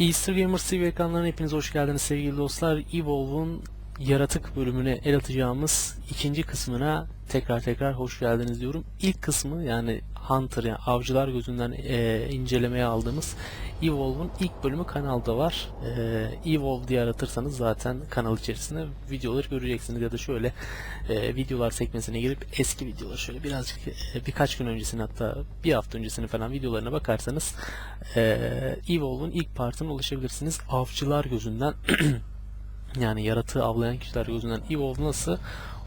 Easter Gamers TV ekranlarına hepiniz hoş geldiniz sevgili dostlar. Evolve'un yaratık bölümüne el atacağımız ikinci kısmına tekrar tekrar hoş geldiniz diyorum. İlk kısmı yani Hunter yani avcılar gözünden e, incelemeye aldığımız Evolve'un ilk bölümü kanalda var. E, Evolve diye aratırsanız zaten kanal içerisinde videoları göreceksiniz ya da şöyle e, videolar sekmesine girip eski videolar şöyle birazcık e, birkaç gün öncesini hatta bir hafta öncesini falan videolarına bakarsanız e, Evolve'un ilk partına ulaşabilirsiniz. Avcılar gözünden yani yaratığı avlayan kişiler gözünden Evolve nasıl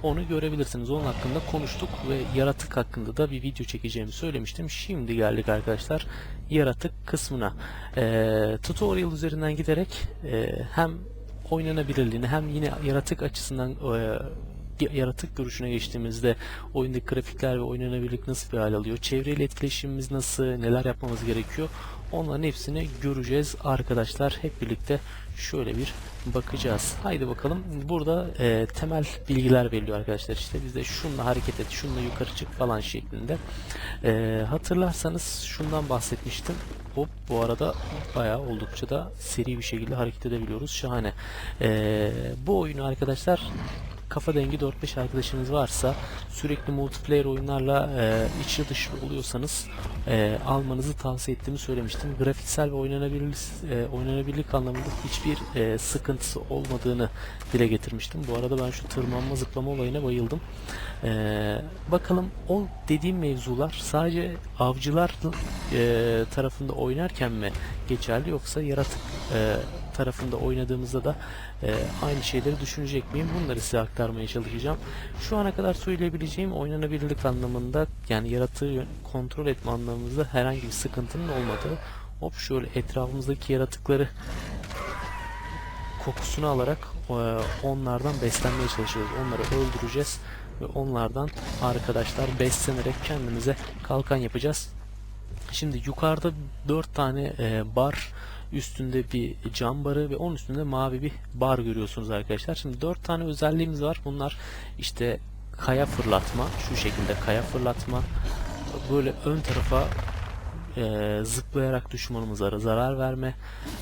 onu görebilirsiniz. Onun hakkında konuştuk ve yaratık hakkında da bir video çekeceğimi söylemiştim. Şimdi geldik arkadaşlar yaratık kısmına. Ee, tutorial üzerinden giderek e, hem oynanabilirliğini hem yine yaratık açısından e, yaratık görüşüne geçtiğimizde oyundaki grafikler ve oynanabilirlik nasıl bir hal alıyor, çevreyle etkileşimimiz nasıl, neler yapmamız gerekiyor onların hepsini göreceğiz arkadaşlar. Hep birlikte şöyle bir bakacağız. Haydi bakalım. Burada e, temel bilgiler veriliyor arkadaşlar. İşte bizde şunla hareket et, şunla yukarı çık falan şeklinde. E, hatırlarsanız şundan bahsetmiştim. Hop bu arada bayağı oldukça da seri bir şekilde hareket edebiliyoruz. Şahane. E, bu oyunu arkadaşlar kafa dengi 4-5 arkadaşınız varsa sürekli multiplayer oyunlarla e, içli dışlı oluyorsanız e, almanızı tavsiye ettiğimi söylemiştim. Grafiksel ve oynanabilirlik, e, oynanabilirlik anlamında hiçbir e, sıkıntısı olmadığını dile getirmiştim. Bu arada ben şu tırmanma zıplama olayına bayıldım. E, bakalım o dediğim mevzular sadece avcılar e, tarafında oynarken mi geçerli yoksa yaratık e, tarafında oynadığımızda da e, aynı şeyleri düşünecek miyim? Bunları size aktarmaya çalışacağım. Şu ana kadar söyleyebileceğim oynanabilirlik anlamında yani yaratığı kontrol etme anlamında herhangi bir sıkıntının olmadığı. Hop şöyle etrafımızdaki yaratıkları kokusunu alarak e, onlardan beslenmeye çalışıyoruz. Onları öldüreceğiz ve onlardan arkadaşlar beslenerek kendimize kalkan yapacağız. Şimdi yukarıda 4 tane e, bar üstünde bir cam barı ve onun üstünde mavi bir bar görüyorsunuz arkadaşlar. Şimdi 4 tane özelliğimiz var. Bunlar işte kaya fırlatma, şu şekilde kaya fırlatma, böyle ön tarafa e, zıplayarak düşmanımıza zarar verme,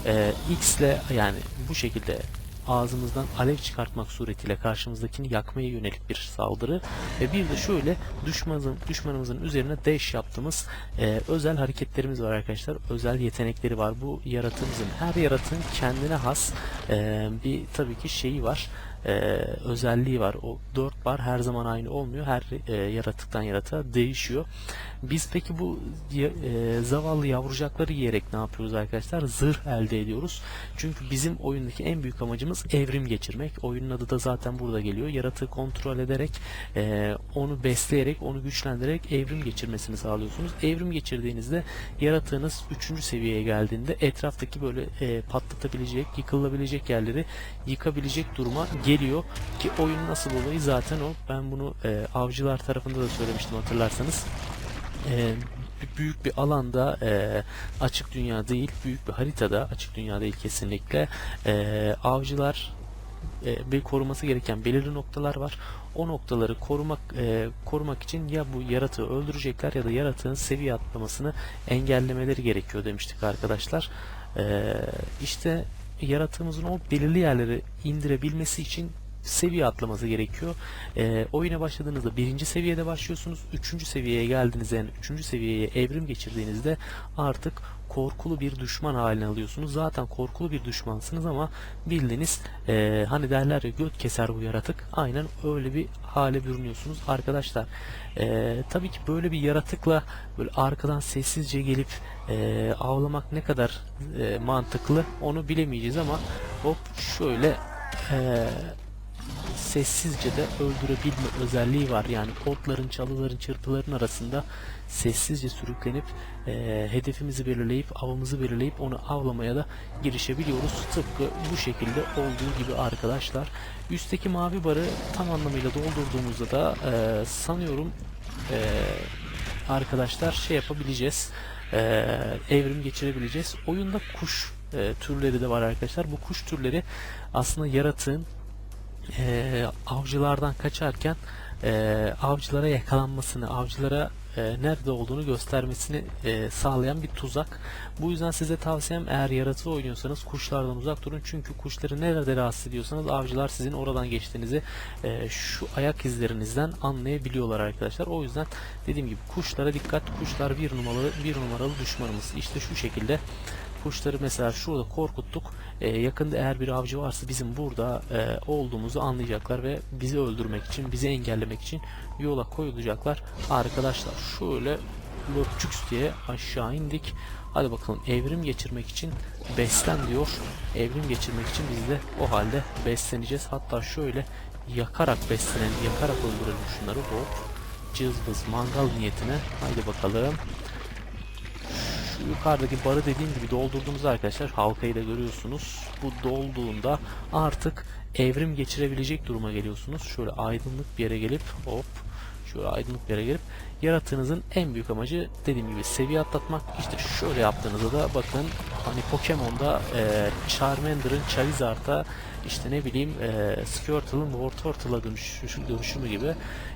e, X ile yani bu şekilde ağzımızdan alev çıkartmak suretiyle karşımızdakini yakmaya yönelik bir saldırı ve bir de şöyle düşmanımızın, düşmanımızın üzerine dash yaptığımız e, özel hareketlerimiz var arkadaşlar. Özel yetenekleri var. Bu yaratığımızın her yaratığın kendine has e, bir tabii ki şeyi var e, özelliği var. O 4 bar her zaman aynı olmuyor. Her e, yaratıktan yaratığa değişiyor. Biz peki bu e, zavallı yavrucakları yiyerek ne yapıyoruz arkadaşlar? Zırh elde ediyoruz. Çünkü bizim oyundaki en büyük amacımız evrim geçirmek. Oyunun adı da zaten burada geliyor. Yaratığı kontrol ederek, e, onu besleyerek, onu güçlendirerek evrim geçirmesini sağlıyorsunuz. Evrim geçirdiğinizde yaratığınız 3. seviyeye geldiğinde etraftaki böyle e, patlatabilecek, yıkılabilecek yerleri yıkabilecek duruma geliyor. Ki oyun nasıl olayı zaten o. Ben bunu e, avcılar tarafında da söylemiştim hatırlarsanız e, büyük bir alanda e, açık dünya değil, büyük bir haritada açık dünya değil kesinlikle e, avcılar e, bir koruması gereken belirli noktalar var. O noktaları korumak e, korumak için ya bu yaratığı öldürecekler ya da yaratığın seviye atlamasını engellemeleri gerekiyor demiştik arkadaşlar. E, işte yaratığımızın o belirli yerleri indirebilmesi için seviye atlaması gerekiyor. E, oyuna başladığınızda birinci seviyede başlıyorsunuz. Üçüncü seviyeye geldiğinizde yani üçüncü seviyeye evrim geçirdiğinizde artık korkulu bir düşman haline alıyorsunuz. Zaten korkulu bir düşmansınız ama bildiğiniz e, hani derler ya göt keser bu yaratık. Aynen öyle bir hale bürünüyorsunuz arkadaşlar. E, tabii ki böyle bir yaratıkla böyle arkadan sessizce gelip e, avlamak ne kadar e, mantıklı onu bilemeyeceğiz ama hop şöyle e, sessizce de öldürebilme özelliği var. Yani otların, çalıların, çırpıların arasında sessizce sürüklenip e, hedefimizi belirleyip, avımızı belirleyip onu avlamaya da girişebiliyoruz. Tıpkı bu şekilde olduğu gibi arkadaşlar. Üstteki mavi barı tam anlamıyla doldurduğumuzda da e, sanıyorum e, arkadaşlar şey yapabileceğiz. E, evrim geçirebileceğiz. Oyunda kuş e, türleri de var arkadaşlar. Bu kuş türleri aslında yaratığın e, avcılardan kaçarken e, avcılara yakalanmasını, avcılara e, nerede olduğunu göstermesini e, sağlayan bir tuzak. Bu yüzden size tavsiyem eğer yaratığı oynuyorsanız kuşlardan uzak durun. Çünkü kuşları nerede rahatsız ediyorsanız avcılar sizin oradan geçtiğinizi e, şu ayak izlerinizden anlayabiliyorlar arkadaşlar. O yüzden dediğim gibi kuşlara dikkat. Kuşlar bir numaralı bir numaralı düşmanımız. İşte şu şekilde kuşları mesela şurada korkuttuk. Ee, yakında eğer bir avcı varsa bizim burada e, olduğumuzu anlayacaklar ve bizi öldürmek için, bizi engellemek için yola koyulacaklar. Arkadaşlar şöyle löpçüks diye aşağı indik. Hadi bakalım evrim geçirmek için beslen diyor. Evrim geçirmek için biz de o halde besleneceğiz. Hatta şöyle yakarak beslenelim, yakarak öldürelim şunları. Hop cızbız mangal niyetine. Haydi bakalım. Yukarıdaki barı dediğim gibi doldurduğunuzda arkadaşlar halkayı da görüyorsunuz. Bu dolduğunda artık evrim geçirebilecek duruma geliyorsunuz. Şöyle aydınlık bir yere gelip hop şöyle aydınlık bir yere gelip yaratığınızın en büyük amacı dediğim gibi seviye atlatmak. İşte şöyle yaptığınızda da bakın hani Pokemon'da e, Charmander'ın Charizard'a işte ne bileyim e, Squirtle'ın Wartortle'a dönüş, dönüşümü gibi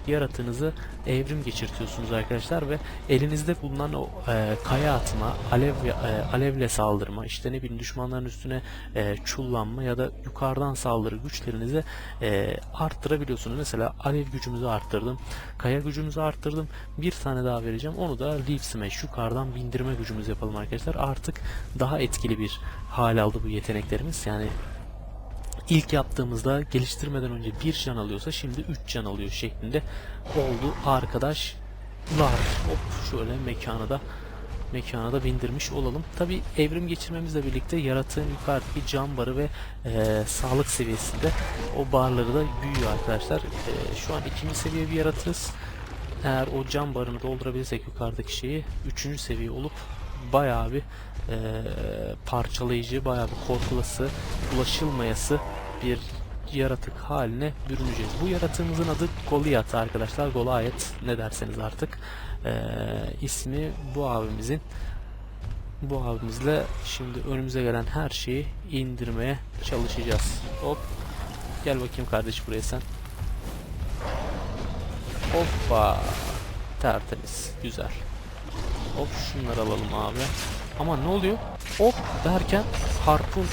yaratığınızı evrim geçirtiyorsunuz arkadaşlar ve elinizde bulunan o e, kaya atma, alev e, alevle saldırma, işte ne bileyim düşmanların üstüne e, çullanma ya da yukarıdan saldırı güçlerinizi e, arttırabiliyorsunuz. Mesela alev gücümüzü arttırdım, kaya gücümüzü arttırdım. Bir tane daha vereceğim. Onu da Leaf Smash yukarıdan bindirme gücümüz yapalım arkadaşlar. Artık daha etkili bir hal aldı bu yeteneklerimiz. Yani ilk yaptığımızda geliştirmeden önce bir can alıyorsa şimdi 3 can alıyor şeklinde oldu arkadaşlar. Hop şöyle mekanı da mekanı da bindirmiş olalım. Tabi evrim geçirmemizle birlikte yaratığın yukarıdaki can barı ve e, sağlık seviyesinde o barları da büyüyor arkadaşlar. E, şu an ikinci seviye bir yaratığız. Eğer o can barını doldurabilirsek yukarıdaki şeyi üçüncü seviye olup bayağı bir e, parçalayıcı, bayağı bir korkulası, ulaşılmayası bir yaratık haline bürüneceğiz. Bu yaratığımızın adı Goliath arkadaşlar. Goliath ne derseniz artık. E, ismi bu abimizin. Bu abimizle şimdi önümüze gelen her şeyi indirmeye çalışacağız. Hop. Gel bakayım kardeş buraya sen. Hoppa. Tertemiz. Güzel. Hop şunları alalım abi. Ama ne oluyor? Hop derken harpun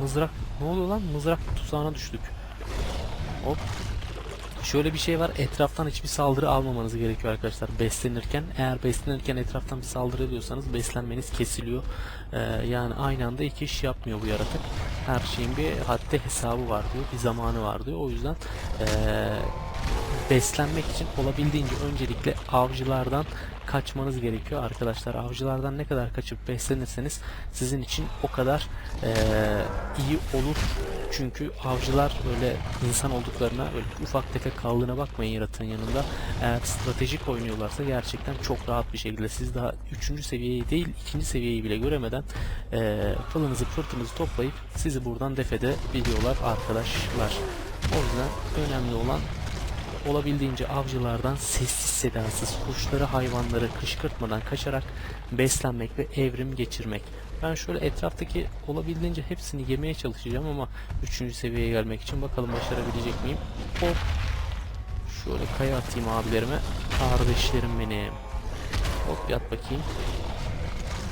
mızrak ne oluyor lan? Mızrak tuzağına düştük. Hop. Şöyle bir şey var. Etraftan hiçbir saldırı almamanız gerekiyor arkadaşlar beslenirken. Eğer beslenirken etraftan bir saldırı ediyorsanız beslenmeniz kesiliyor. Ee, yani aynı anda iki iş yapmıyor bu yaratık. Her şeyin bir haddi hesabı var diyor. Bir zamanı var diyor. O yüzden ee, beslenmek için olabildiğince öncelikle avcılardan kaçmanız gerekiyor arkadaşlar. Avcılardan ne kadar kaçıp beslenirseniz sizin için o kadar eee, iyi olur. Çünkü avcılar böyle insan olduklarına öyle ufak tefek kaldığına bakmayın yaratığın yanında. Eğer stratejik oynuyorlarsa gerçekten çok rahat bir şekilde siz daha 3. seviyeyi değil 2. seviyeyi bile göremeden eee pılınızı pırtınızı toplayıp sizi buradan def edebiliyorlar arkadaşlar. O yüzden önemli olan olabildiğince avcılardan sessiz sedasız kuşları hayvanları kışkırtmadan kaçarak beslenmek ve evrim geçirmek. Ben şöyle etraftaki olabildiğince hepsini yemeye çalışacağım ama 3. seviyeye gelmek için bakalım başarabilecek miyim? Hop. Şöyle kaya atayım abilerime. Kardeşlerim benim. Hop yat bakayım.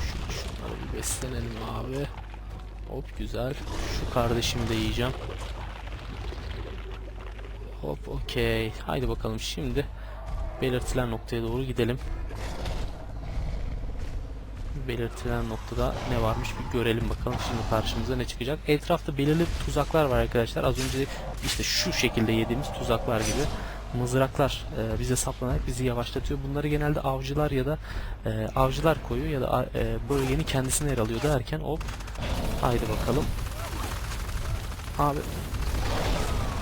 Şu, şunları bir beslenelim abi. Hop güzel. Şu kardeşimi de yiyeceğim. Hop okey. Haydi bakalım şimdi belirtilen noktaya doğru gidelim. Belirtilen noktada ne varmış bir görelim bakalım şimdi karşımıza ne çıkacak. Etrafta belirli tuzaklar var arkadaşlar. Az önce işte şu şekilde yediğimiz tuzaklar gibi mızraklar e, bize saplanarak bizi yavaşlatıyor. Bunları genelde avcılar ya da e, avcılar koyuyor ya da e, bölgenin kendisine yer alıyor derken hop haydi bakalım. Abi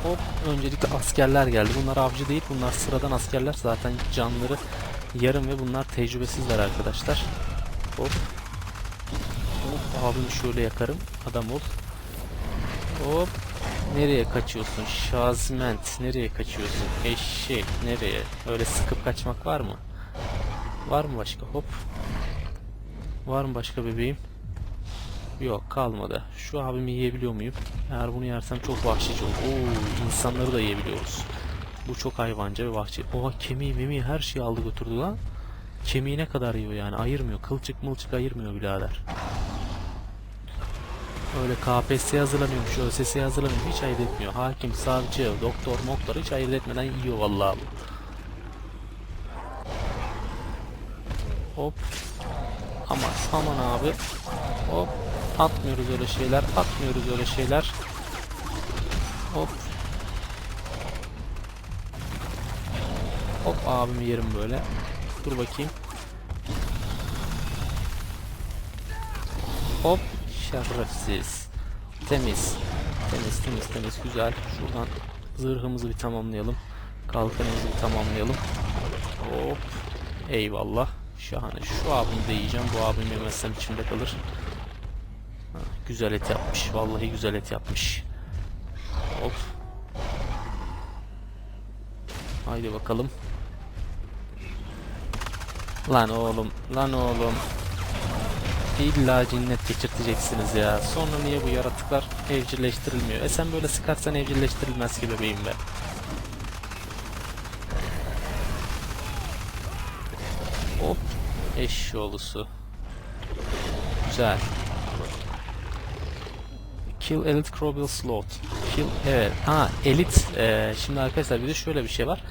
Hop öncelikle askerler geldi. Bunlar avcı değil. Bunlar sıradan askerler. Zaten canları yarım ve bunlar tecrübesizler arkadaşlar. Hop. Hop abimi şöyle yakarım. Adam ol. Hop. Nereye kaçıyorsun? Şazment. Nereye kaçıyorsun? Eşek. Nereye? Öyle sıkıp kaçmak var mı? Var mı başka? Hop. Var mı başka bebeğim? Yok kalmadı. Şu abimi yiyebiliyor muyum? Eğer bunu yersem çok vahşice olur. Oo, insanları da yiyebiliyoruz. Bu çok hayvanca ve vahşi. Oha kemiği memiği her şeyi aldı götürdü lan. kemiğine kadar yiyor yani ayırmıyor. Kılçık mılçık ayırmıyor birader. Öyle KPSS'ye hazırlanıyormuş, ÖSS'ye hazırlanıyormuş hiç ayırt etmiyor. Hakim, savcı, doktor, moktor hiç ayırt etmeden yiyor vallahi. Hop. Ama aman abi. Hop. Atmıyoruz öyle şeyler. Atmıyoruz öyle şeyler. Hop. Hop abimi yerim böyle. Dur bakayım. Hop. Şerefsiz. Temiz. Temiz temiz temiz güzel. Şuradan zırhımızı bir tamamlayalım. Kalkanımızı bir tamamlayalım. Hop. Eyvallah. Şahane. Şu abimi de yiyeceğim. Bu abimi yemezsem içimde kalır. Güzel et yapmış. Vallahi güzel et yapmış. Hop. Haydi bakalım. Lan oğlum. Lan oğlum. İlla cinnet geçirteceksiniz ya. Sonra niye bu yaratıklar evcilleştirilmiyor? E sen böyle sıkarsan evcilleştirilmez ki bebeğim be. Hop. Eşşoğlusu. Güzel. Kill Elite Crobble Slot. Kill evet. Ha Elite. Ee, şimdi arkadaşlar bir de şöyle bir şey var.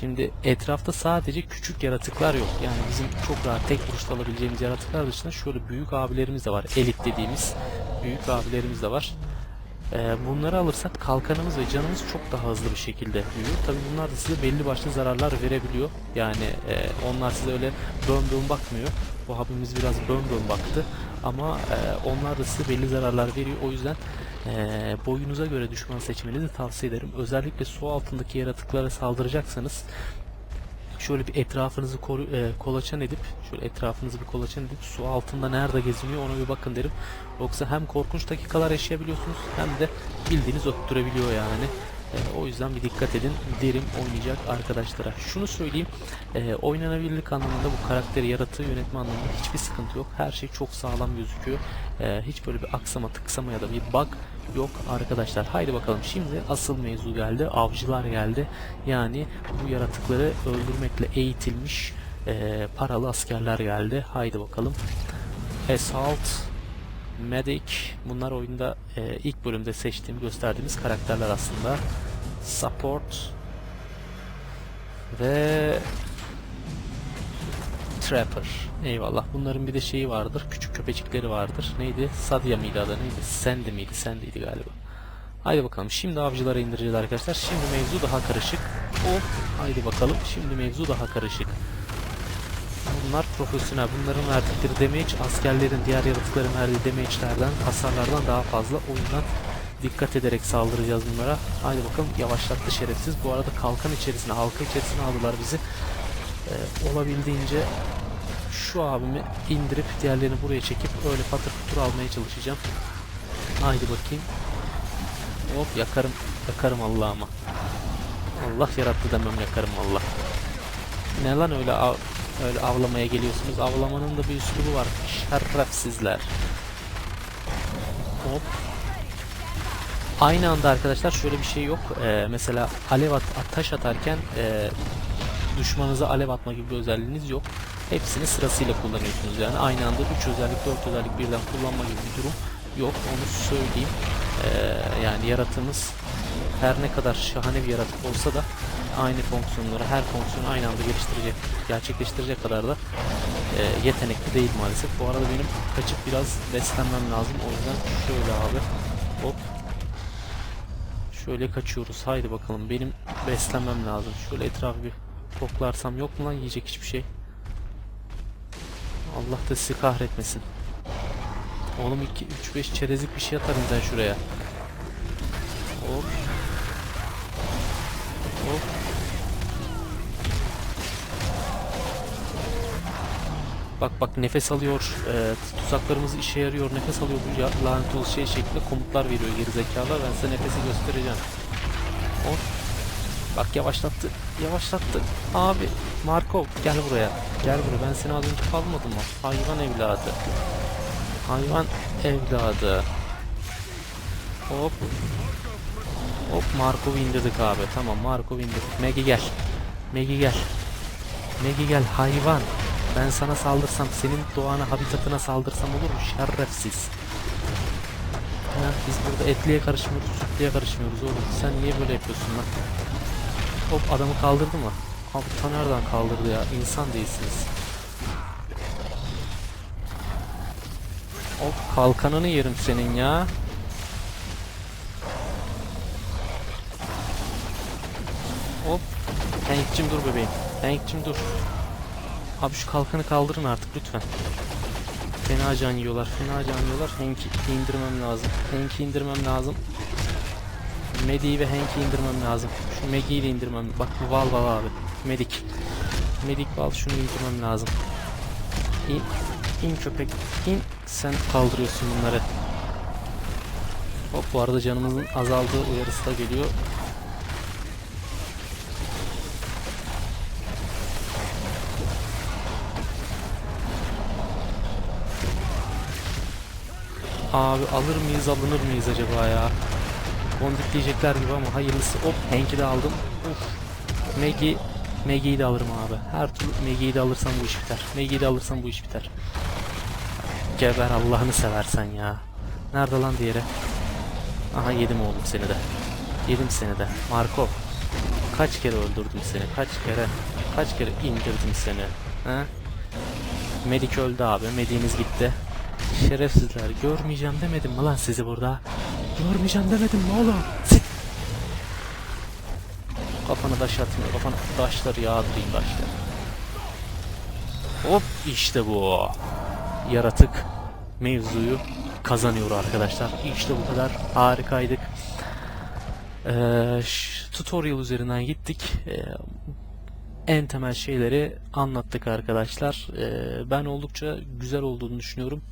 Şimdi etrafta sadece küçük yaratıklar yok. Yani bizim çok rahat tek vuruşta alabileceğimiz yaratıklar dışında şöyle büyük abilerimiz de var. Elit dediğimiz büyük abilerimiz de var. Ee, bunları alırsak kalkanımız ve canımız çok daha hızlı bir şekilde büyüyor. Tabi bunlar da size belli başlı zararlar verebiliyor. Yani e, onlar size öyle bön bön bakmıyor. Bu abimiz biraz bön bön baktı. Ama e, onlar da size belli zararlar veriyor. O yüzden e, boyunuza göre düşman seçmenizi tavsiye ederim. Özellikle su altındaki yaratıklara saldıracaksanız şöyle bir etrafınızı koru, e, kolaçan edip şöyle etrafınızı bir kolaçan edip su altında nerede geziniyor ona bir bakın derim. Yoksa hem korkunç dakikalar yaşayabiliyorsunuz hem de bildiğiniz öttürebiliyor yani. E, o yüzden bir dikkat edin derim oynayacak arkadaşlara. Şunu söyleyeyim. E, oynanabilirlik anlamında bu karakteri yaratığı yönetme anlamında hiçbir sıkıntı yok. Her şey çok sağlam gözüküyor. E, hiç böyle bir aksama tıksama ya da bir bug yok arkadaşlar. Haydi bakalım şimdi asıl mevzu geldi. Avcılar geldi. Yani bu yaratıkları öldürmekle eğitilmiş e, paralı askerler geldi. Haydi bakalım. Assault Medic bunlar oyunda e, ilk bölümde seçtiğim gösterdiğimiz karakterler aslında. Support ve Trapper. Eyvallah. Bunların bir de şeyi vardır. Küçük köpecikleri vardır. Neydi? Sadia mıydı adı? Neydi? Sandy miydi? Sandy'ydi galiba. Haydi bakalım. Şimdi avcılara indireceğiz arkadaşlar. Şimdi mevzu daha karışık. Hop. Haydi bakalım. Şimdi mevzu daha karışık. Bunlar profesyonel. Bunların verdikleri damage askerlerin diğer yaratıkların verdiği damage'lerden, hasarlardan daha fazla. O yüzden dikkat ederek saldıracağız bunlara. Haydi bakalım yavaşlattı şerefsiz. Bu arada kalkan içerisine, halka içerisine aldılar bizi. Ee, olabildiğince şu abimi indirip diğerlerini buraya çekip öyle patır putur almaya çalışacağım. Haydi bakayım. Hop yakarım, yakarım Allah'ıma. Allah yarattı demem yakarım Allah. Ne lan öyle öyle avlamaya geliyorsunuz? Avlamanın da bir üslubu var. Şerefsizler. Hop. Aynı anda arkadaşlar şöyle bir şey yok. Ee, mesela alev at, taş atarken e, düşmanınıza alev atma gibi bir özelliğiniz yok. Hepsini sırasıyla kullanıyorsunuz. Yani aynı anda 3 özellik 4 özellik birden kullanma gibi bir durum yok. Onu söyleyeyim. Ee, yani yaratığımız her ne kadar şahane bir yaratık olsa da aynı fonksiyonları her fonksiyonu aynı anda geliştirecek, gerçekleştirecek kadar da e, yetenekli değil maalesef. Bu arada benim kaçıp biraz beslenmem lazım. O yüzden şöyle abi hop şöyle kaçıyoruz. Haydi bakalım benim beslenmem lazım. Şöyle etrafı bir toklarsam yok mu lan yiyecek hiçbir şey. Allah da sizi kahretmesin. Oğlum 2 3 5 çerezlik bir şey atarım sen şuraya. Hop. Hop. Bak bak nefes alıyor. E, tuzaklarımız işe yarıyor. Nefes alıyor bu ya, lanet olsun şey şeklinde komutlar veriyor geri zekalar. Ben size nefesi göstereceğim. Hop. Bak yavaşlattı. Yavaşlattı. Abi Marco gel buraya. Gel buraya. Ben seni az önce kalmadım mı? Hayvan evladı. Hayvan evladı. Hop. Hop Markov'u indirdik abi. Tamam Markov'u indirdik. Megi gel. Megi gel. Megi gel hayvan. Ben sana saldırsam, senin doğana, habitatına saldırsam olur mu? Şerefsiz. Ha, biz burada etliye karışmıyoruz, sütlüye karışmıyoruz oğlum. Sen niye böyle yapıyorsun lan? Hop adamı kaldırdı mı? Abi ta nereden kaldırdı ya? İnsan değilsiniz. Hop kalkanını yerim senin ya. Hop. Hank'cim dur bebeğim. Hank'cim dur. Abi şu kalkanı kaldırın artık lütfen. Fena can yiyorlar. Fena can yiyorlar. Hank'i indirmem lazım. Hank'i indirmem lazım. Medi'yi ve Hank'i indirmem lazım. Şu Maggie'yi de indirmem. Bak bu Val Val abi. Medik. Medik Val şunu indirmem lazım. İn, in köpek. in. Sen kaldırıyorsun bunları. Hop bu arada canımızın azaldığı uyarısı da geliyor. Abi alır mıyız alınır mıyız acaba ya? Bondikleyecekler gibi ama hayırlısı. Hop Hank'i de aldım. Uf. Maggie Maggie'yi de alırım abi. Her türlü Maggie'yi de alırsam bu iş biter. Maggie'yi de alırsam bu iş biter. Geber Allah'ını seversen ya. Nerede lan diğeri? Aha yedim oğlum seni de. Yedim seni de. Markov. Kaç kere öldürdüm seni? Kaç kere? Kaç kere indirdim seni? Ha? Medik öldü abi. Medik'imiz gitti. Şerefsizler. Görmeyeceğim demedim mi lan sizi burada? Görmeyeceğim demedim mi oğlum? Sit. Kafana taş atmıyor. Kafana taşları yağdırayım taşları. Hop işte bu. Yaratık mevzuyu kazanıyor arkadaşlar. İşte bu kadar harikaydık. Ee, tutorial üzerinden gittik. Ee, en temel şeyleri anlattık arkadaşlar. Ee, ben oldukça güzel olduğunu düşünüyorum.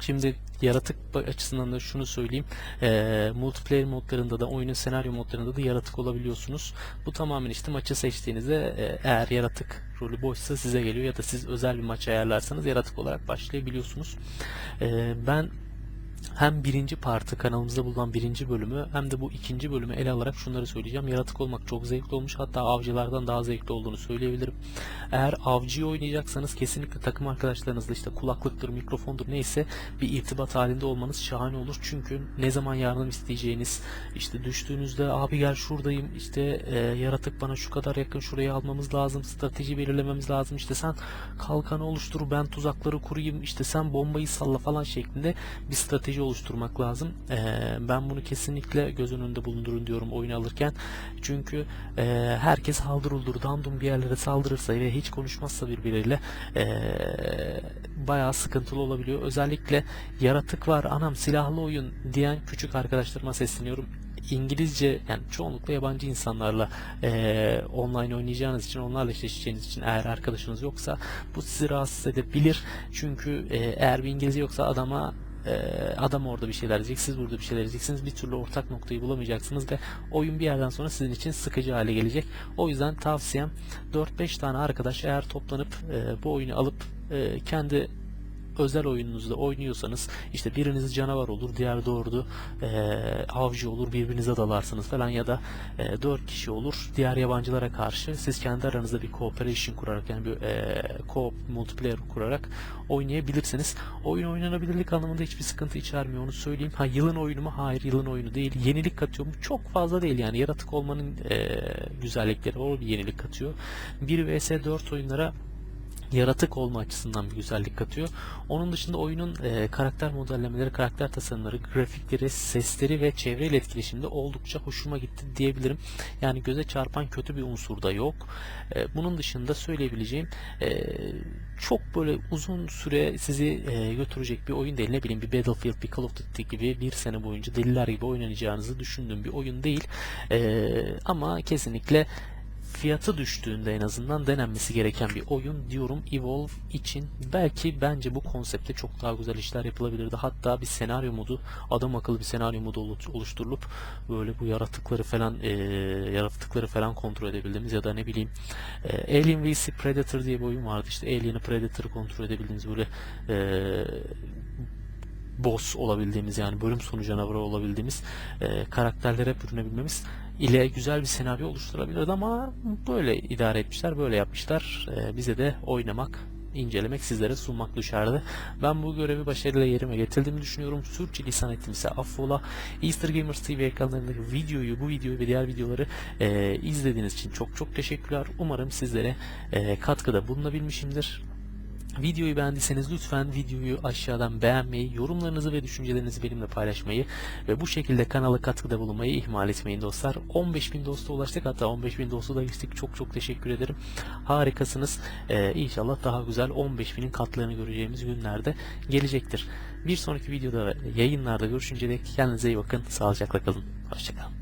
Şimdi yaratık açısından da şunu söyleyeyim. Ee, multiplayer modlarında da oyunun senaryo modlarında da yaratık olabiliyorsunuz. Bu tamamen işte maçı seçtiğinizde e, eğer yaratık rolü boşsa size geliyor ya da siz özel bir maç ayarlarsanız yaratık olarak başlayabiliyorsunuz. Ee, ben hem birinci partı kanalımızda bulunan birinci bölümü hem de bu ikinci bölümü ele alarak şunları söyleyeceğim. Yaratık olmak çok zevkli olmuş. Hatta avcılardan daha zevkli olduğunu söyleyebilirim. Eğer avcıyı oynayacaksanız kesinlikle takım arkadaşlarınızla işte kulaklıktır, mikrofondur neyse bir irtibat halinde olmanız şahane olur. Çünkü ne zaman yardım isteyeceğiniz, işte düştüğünüzde abi gel şuradayım, işte e, yaratık bana şu kadar yakın şurayı almamız lazım, strateji belirlememiz lazım. İşte sen kalkanı oluştur, ben tuzakları kurayım, işte sen bombayı salla falan şeklinde bir strateji oluşturmak lazım. E, ben bunu kesinlikle göz önünde bulundurun diyorum oyun alırken. Çünkü e, herkes haldır uldur dandum bir yerlere saldırırsa ve hiç konuşmazsa birbiriyle e, bayağı sıkıntılı olabiliyor. Özellikle yaratık var anam silahlı oyun diyen küçük arkadaşlarıma sesleniyorum. İngilizce yani çoğunlukla yabancı insanlarla e, online oynayacağınız için onlarla eşleşeceğiniz için eğer arkadaşınız yoksa bu sizi rahatsız edebilir. Çünkü e, eğer bir İngilizce yoksa adama adam orada bir şeyler diyecek, siz burada bir şeyler diyeceksiniz. Bir türlü ortak noktayı bulamayacaksınız ve oyun bir yerden sonra sizin için sıkıcı hale gelecek. O yüzden tavsiyem 4-5 tane arkadaş eğer toplanıp e, bu oyunu alıp e, kendi özel oyununuzda oynuyorsanız işte biriniz canavar olur, diğer doğurdu e, avcı olur, birbirinize dalarsınız falan ya da e, 4 kişi olur diğer yabancılara karşı siz kendi aranızda bir cooperation kurarak yani bir e, co-op multiplayer kurarak oynayabilirsiniz. Oyun oynanabilirlik anlamında hiçbir sıkıntı içermiyor onu söyleyeyim. Ha yılın oyunu mu? Hayır yılın oyunu değil. Yenilik katıyor mu? Çok fazla değil yani. Yaratık olmanın e, güzellikleri o bir yenilik katıyor. 1 vs 4 oyunlara yaratık olma açısından bir güzellik katıyor. Onun dışında oyunun e, karakter modellemeleri, karakter tasarımları, grafikleri, sesleri ve çevreyle etkileşimde oldukça hoşuma gitti diyebilirim. Yani göze çarpan kötü bir unsur da yok. E, bunun dışında söyleyebileceğim e, çok böyle uzun süre sizi e, götürecek bir oyun değil. Ne bileyim bir Battlefield, bir Call of Duty gibi bir sene boyunca deliler gibi oynanacağınızı düşündüğüm bir oyun değil. E, ama kesinlikle fiyatı düştüğünde en azından denenmesi gereken bir oyun diyorum Evolve için. Belki bence bu konsepte çok daha güzel işler yapılabilirdi. Hatta bir senaryo modu, adam akıllı bir senaryo modu olu- oluşturulup böyle bu yaratıkları falan e, yaratıkları falan kontrol edebildiğimiz ya da ne bileyim e, Alien vs Predator diye bir oyun vardı. İşte Alien'ı Predator'ı kontrol edebildiğimiz böyle e, boss olabildiğimiz yani bölüm sonu canavarı olabildiğimiz e, karakterlere bürünebilmemiz ile güzel bir senaryo oluşturabilirdi ama böyle idare etmişler, böyle yapmışlar. E, bize de oynamak incelemek, sizlere sunmak düşerdi. Ben bu görevi başarıyla yerime getirdiğimi düşünüyorum. Sürçülisan ettimse affola. Easter Gamers TV ekranlarındaki videoyu, bu videoyu ve diğer videoları e, izlediğiniz için çok çok teşekkürler. Umarım sizlere e, katkıda bulunabilmişimdir. Videoyu beğendiyseniz lütfen videoyu aşağıdan beğenmeyi, yorumlarınızı ve düşüncelerinizi benimle paylaşmayı ve bu şekilde kanala katkıda bulunmayı ihmal etmeyin dostlar. 15.000 dosta ulaştık hatta 15.000 dostu da geçtik. Çok çok teşekkür ederim. Harikasınız. Ee, inşallah daha güzel 15.000'in katlarını göreceğimiz günlerde gelecektir. Bir sonraki videoda yayınlarda görüşünce dek kendinize iyi bakın. Sağlıcakla kalın. Hoşçakalın.